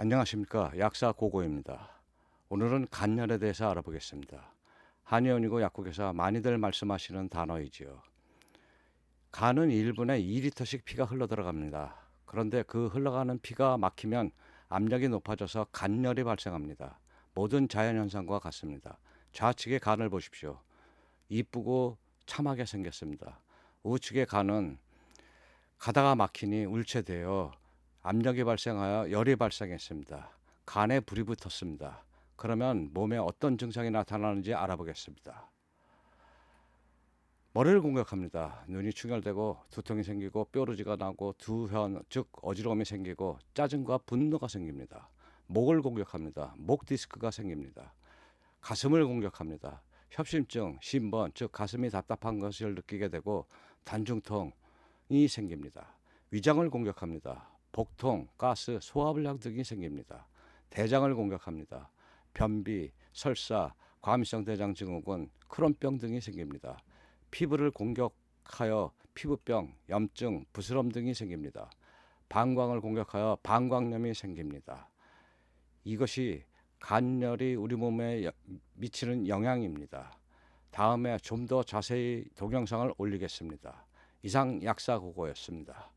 안녕하십니까 약사 고고입니다. 오늘은 간열에 대해서 알아보겠습니다. 한의원이고 약국에서 많이들 말씀하시는 단어이지요. 간은 1분에 2리터씩 피가 흘러 들어갑니다. 그런데 그 흘러가는 피가 막히면 압력이 높아져서 간열이 발생합니다. 모든 자연 현상과 같습니다. 좌측의 간을 보십시오. 이쁘고 참하게 생겼습니다. 우측의 간은 가다가 막히니 울체되어 압력이 발생하여 열이 발생했습니다. 간에 불이 붙었습니다. 그러면 몸에 어떤 증상이 나타나는지 알아보겠습니다. 머리를 공격합니다. 눈이 충혈되고 두통이 생기고 뾰루지가 나고 두현 즉 어지러움이 생기고 짜증과 분노가 생깁니다. 목을 공격합니다. 목 디스크가 생깁니다. 가슴을 공격합니다. 협심증, 신번 즉 가슴이 답답한 것을 느끼게 되고 단중통이 생깁니다. 위장을 공격합니다. 복통, 가스, 소화불량 등이 생깁니다. 대장을 공격합니다. 변비, 설사, 과민성 대장 증후군, 크론병 등이 생깁니다. 피부를 공격하여 피부병, 염증, 부스럼 등이 생깁니다. 방광을 공격하여 방광염이 생깁니다. 이것이 간열이 우리 몸에 여- 미치는 영향입니다. 다음에 좀 더 자세히 동영상을 올리겠습니다. 이상 약사 고고였습니다.